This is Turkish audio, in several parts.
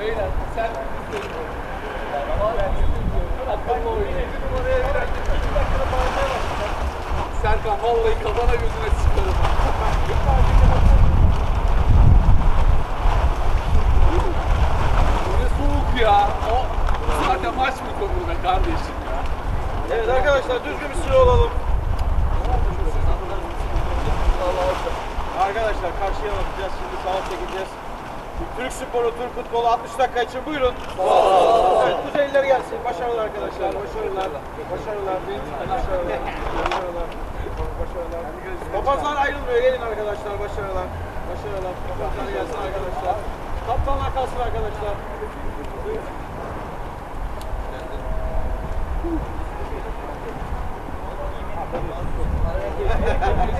Beyler sen. Serkan vallahi kafana gözüne sıkarım. Ne soğuk ya. O zaten maç mı konu be kardeşim ya. Evet arkadaşlar düzgün bir süre olalım. Arkadaşlar karşıya bakacağız şimdi sağa çekeceğiz. Türk sporu, Türk futbolu 60 dakika için buyurun. Evet, kuzeyliler gelsin. Başarılar arkadaşlar. Başarılar. Başarılar. Başarılar. Başarılar. Başarılar. Papazlar ayrılmıyor. Gelin arkadaşlar. Başarılar. Başarılar. Papazlar gelsin arkadaşlar. Kaptanlar kalsın arkadaşlar.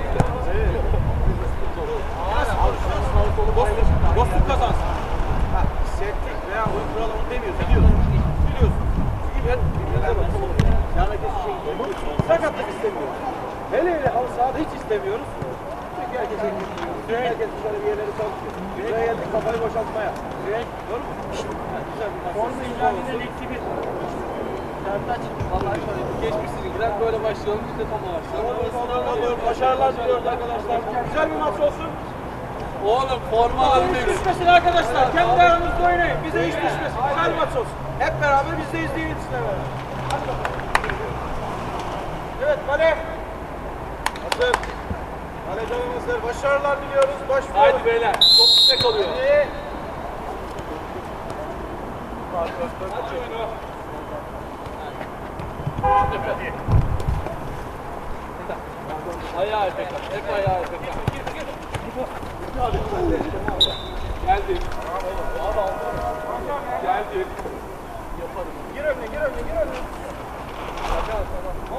Dostluk, dostluk kazansın. Ha, sertlik veya oyun kuralı onu demiyoruz. Biliyorsun. Biliyorsun. Çünkü ben birbirinize bakalım. Yan ötesi şey değil. Sakatlık istemiyoruz. Hele hele halı sahada hiç istemiyoruz. Çünkü herkes herkes dışarı bir yerleri çalışıyor. Buraya geldik kafayı boşaltmaya. Doğru mu? Güzel bir maç. Formu ihlalinden eksi bir. Sertaç. Vallahi şöyle geçmişsiniz. Gider böyle başlayalım. Biz de tamam başlayalım. Başarılar diliyoruz arkadaşlar. Güzel bir maç olsun. Oğlum forma Hiç almayız. düşmesin arkadaşlar. Kendi aranızda oynayın. Bize hiç düşmesin. Güzel maç olsun. Hep beraber biz de izleyin sizinle beraber. Hadi bakalım. Evet Kale. Hazır. Kale canım hazır. Başarılar diliyoruz. Başlıyoruz. Haydi beyler. Top bize kalıyor. Hadi. Aç oyunu. Ayağı Efekan. Hep ayağı Efekan. Geldi. Geldi. Gir önüne, gir önüne, gir önüne.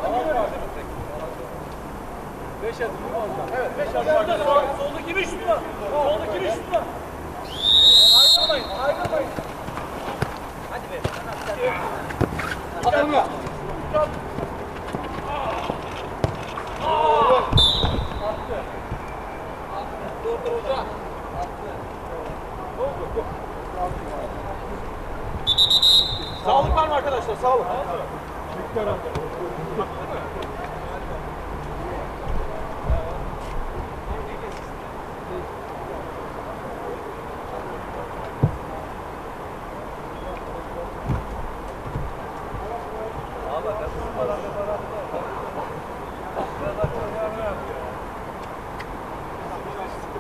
Tamam, önüne. Beş adım? Evet, beş adım. Soldaki bir şut var. Soldaki bir şut var. Ayrılmayın, ayrılmayın. Atılma. Var mı arkadaşlar? Sağlık.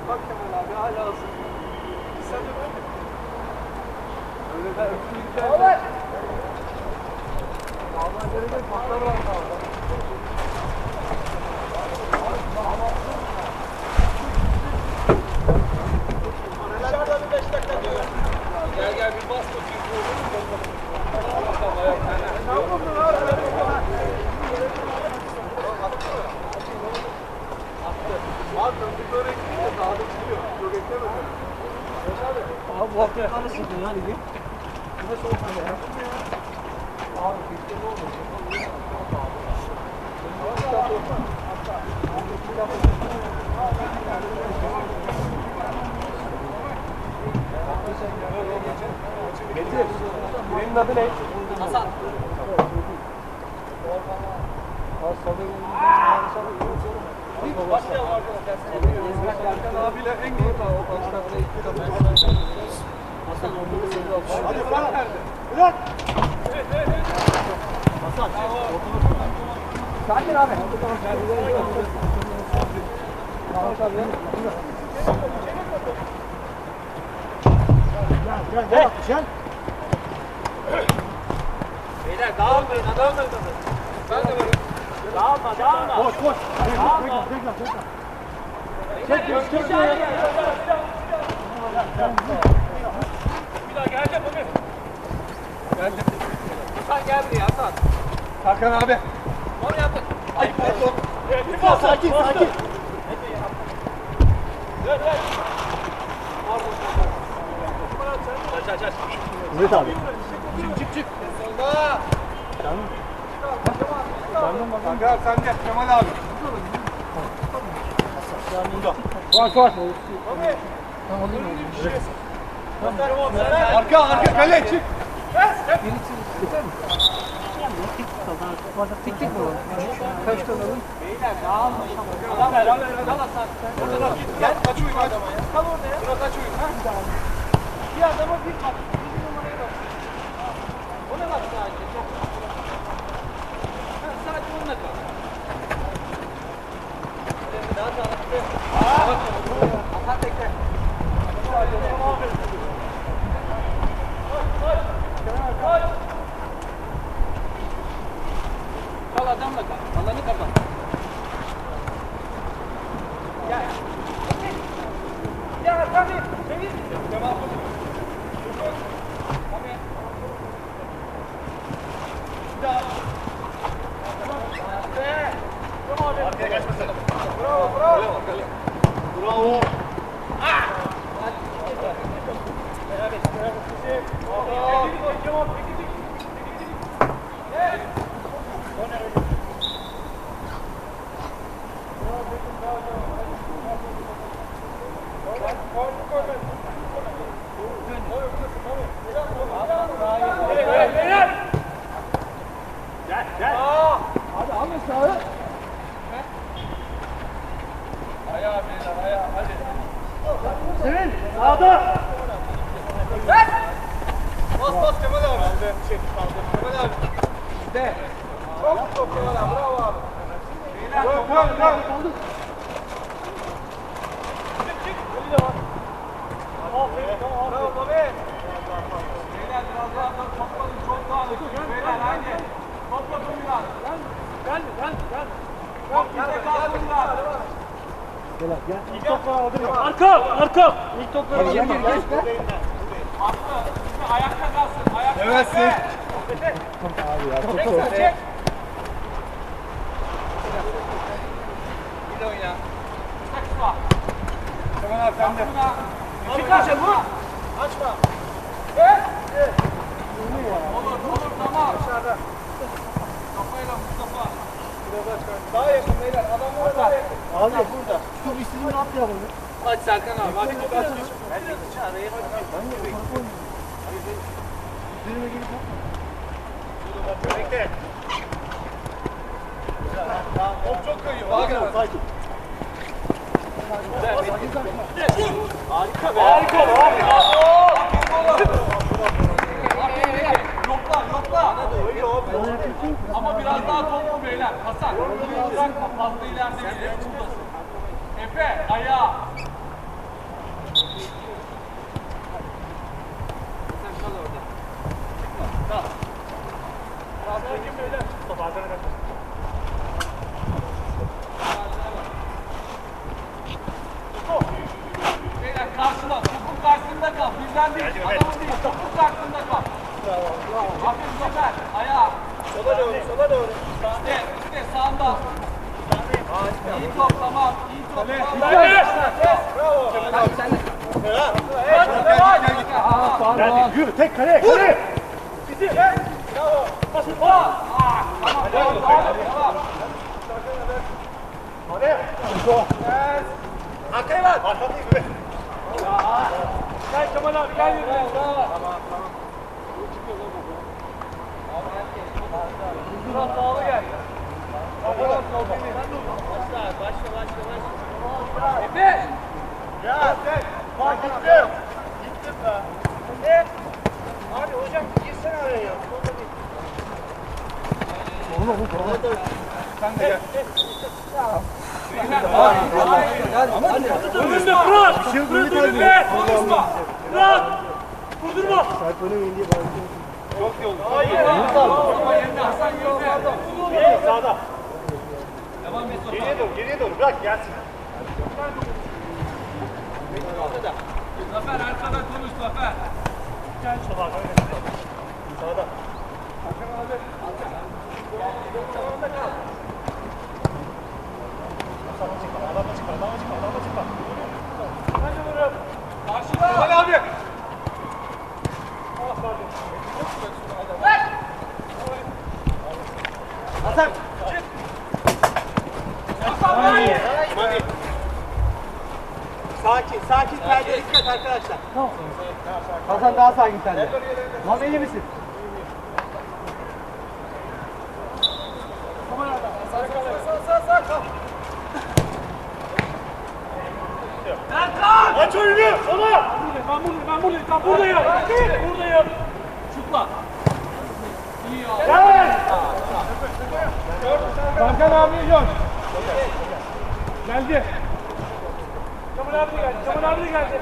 Bak Kemal abi hala hazır. Sen de bak. Öyle ben öptüğümden de... Dağlarlarında patlar var dağda. Dışarıda bir beş dakika diyor. Gel gel bir bas bakayım. Bakalım ayaklarına. Abi döndük böyle gidiyor da dağda çıkıyor. Çok eklemedi. Abi bu hafta yakalasın ya ligi. Bu da soğuk hava ya. Abi bitti ne oldu? Getir. Benim adı ne? Hasan. Abiyle en iyi o başlarda iki kapı. Hasan orada seni almış. Hadi Fırat nerede? Fırat! Sakin abi. Gel gel gel. Beyler dağılmayın, dağılmayın. Ben de varım. Dağılma, dağılma. Koş koş. Tekrar tekrar tekrar. Çek çek çek. Bir daha geleceğim Ömer. Geldim. Hasan gel buraya Hasan. Hakan abi. Onu yaptık. Ay pardon. Ya, sakin sakin. Aç aç aç. Evet abi. Çık çık çık. Solda. Canım bakalım. Kanka sen gel Kemal abi. Yanında. Var var. Arka arka kale çık. Tik tik bu. Kaç tane alın? Gel kaç oyun adama ya. Kal orada ya. Bırak kaç oyun. Ha? Bir adama bir bak. Ona bak sadece. Çok. Ha, sadece onunla kal. Daha sağlıklı. Aa. Atar tekrar. Kal adamla kal. Alanı kapat. Gel. Ya tabii. Senin. Tamam. Tabii. Bir daha. Be. Tamam abi. Arkaya kaçmasana. Bravo, bravo. Bravo. Ah! Evet, evet. Bravo. Tamam, peki, peki. Evet. Hadi alın sağı. Ayağa beyler, ayağa. Hadi. Senin sağda. Bas bas Kemal abi. Aldı. Şey, aldı. Kemal abi. De. Çok çok Kemal abi. Bravo abi. Beyler, dön, dön, dön. Kaldı. Çık, çık. Golü de var. Bravo Bobby. Beyler biraz daha top toplayın. Çok daha hızlı. Beyler haydi. Topla biraz. Gel gel gel gel. Top bize kalsın biraz. İlk topu aldın mı? Arka arka. İlk topu aldın mı? Gel gel gel. Aslı, ayakta kalsın. Ayakta Evet, kalsın. Abi ya. Çek sen, çek. Bir de oyna. Kısa. Kemal abi sen de. Buna. Çıkar bu. Açma. Evet. Olur, olur, tamam. Dışarıda. Kafayla Mustafa. Daha yakın beyler. Adamlara daha yakın. Abi burada. Çok istediğin ne yapıyor bunu? Aç Serkan abi. Hadi git aç. Üzerine gelip yapma. Bekle. Top çok kayıyor. Bak. Sakin. Harika be. Harika harika. Yokla yokla. Ama biraz daha toplu beyler. Hasan. Bırakma fazla ileride bile. Buradasın. Efe ayağa. Sen kal orada. Kal. Sakin beyler. Beyler karşıda, topun karşısında kal. Bizden değil, adamın değil, topun karşısında kal. Hafif sefer, ayağa. Sola doğru, sola doğru. İşte, işte sağında. İyi top, tamam. İyi top, tamam. Bravo. Aa Yürü tek kale, kale. Bravo. Ah, tamam, tamam, tamam, tamam. Arkaya ver. Arkadayım be. Gel Kemal abi, gel yürü. Bravo. Biraz sağlı gel. Efe! Ya sen. Bak gittim. Gittim be. Ne? Abi hocam girsene araya ya. Sen de gel. Önünde bırak! Önünde! Konuşma! Bırak! Vurdurma! Çok iyi oldu. Ama yerine Hasan yerine. Sağda. Devam et. Geriye doğru, geriye doğru. Bırak gelsin. Zafer arkadan konuş Zafer. Sağda. Adama çıkma, adama çıkma, adama çıkma, adama çıkma. Karşıda. Hadi abi. Hasan. Hasan hayır. Hadi. Dikkat arkadaşlar. Tamam. Hasan daha sakin sen de. Lan iyi misin? Aç oyunu. Sola. Ben buradayım. Ben buradayım. Ben buradayım. Buradayım. Şutla. İyi ya. Serkan abi gör. Geldi. Kemal abi de geldi. Kemal abi de geldi.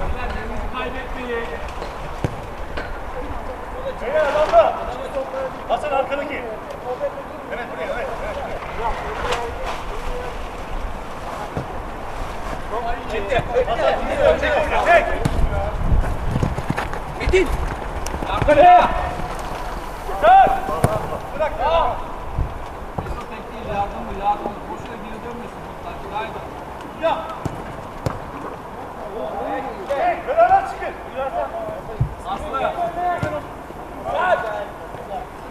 Beyler yerinizi kaybetmeyin. Hasan arkadaki. Evet buraya evet. Mesut tek değil. Yardımlı. Yardımlı. Boşuna geri dönmesin. Mutlaka. Gayda. Ya. Beraber çıkın. Aslı. Gel.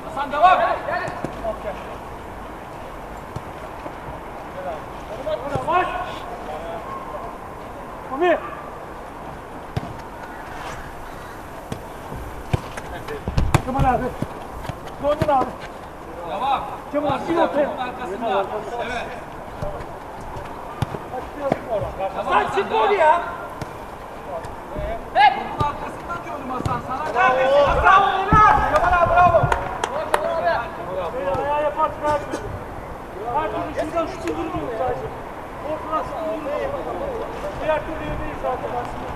Hasan devam. Yavaş. Mami. Kemal abi. Gördün abi. Kemal abi, Karşıda, ortaya. arkasında. Evet. Devam Hasan, devam. ya. Topun arkasında diyorum Hasan. Sana neredesin Hasan? Kemal abi bravo. Ayağı yaparsın abi. Her türlü şuradan şu diyor sadece. Ortadan sıkıntı yok. Diğer türlü yemeyiz zaten aslında.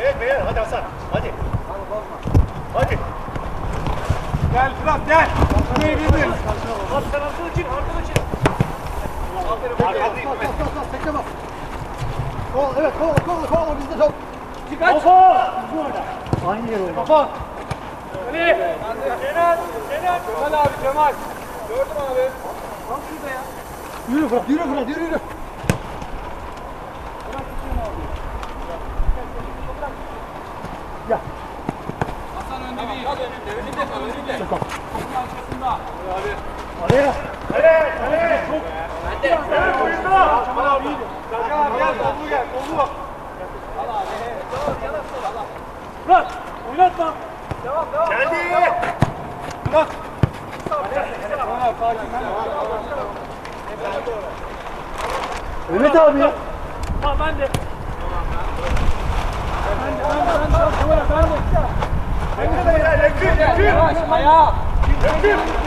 Evet beyler hadi Hasan. Hadi. Hadi. Gel Fırat gel. Şurayı bildir. Bak sen arkadaşın arkadaşın. Arkadayım. Tekne bas. Kol, evet kol, kol, kol, bizde top. Kaç. Kafa. Aynı yer oldu. Kafa. Ali. Kenan. Kenan. Kemal abi Kemal. Gördüm abi. Bak şurada ya. Yürü Fırat, yürü Fırat, yürü yürü. Değil. Önünde, önünde. Topun arkasında. Araya. Kemal abi gel, kollu gel, kollu. Fırat. Oynatma. Geldi. Mehmet abi ya. Ha ben de. Ben de, ben de, ben de. Kemal abi, ben de. 人质！人质！人质！怎么样？人质！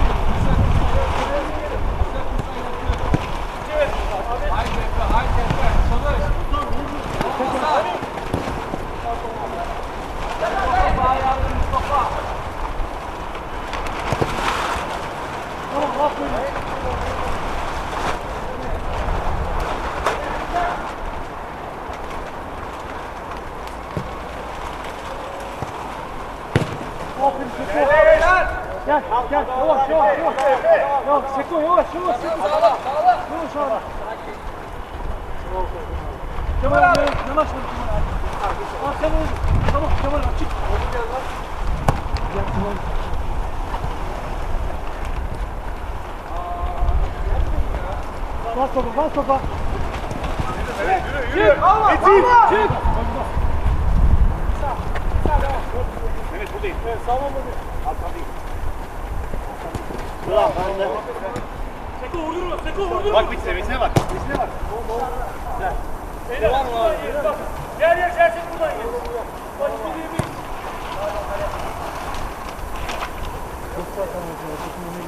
Yavaş. Seko. Yavaş abi. Kemal abi yavaş vur Kemal abi. Al sen öyle. Tamam Kemal abi çık. Gel Kemal. Bas topa bas topa. Yürü yürü. Metin. Çık. Mehmet buradayım. Evet, mı? Arkadayım. Ulan ben de. Seko vurdurma, Seko vurdurma. Bak Metin'e Metin'e bak. Beyler, buradan yiyin, bak. Yer yer içersin buradan yiyin. Başka bir yemeyiz.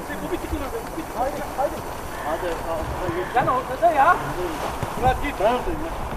Seko bir tıkın orada. bir. Haydi, haydi. Sen ortada ya. Murat git. Ben oradayım ya.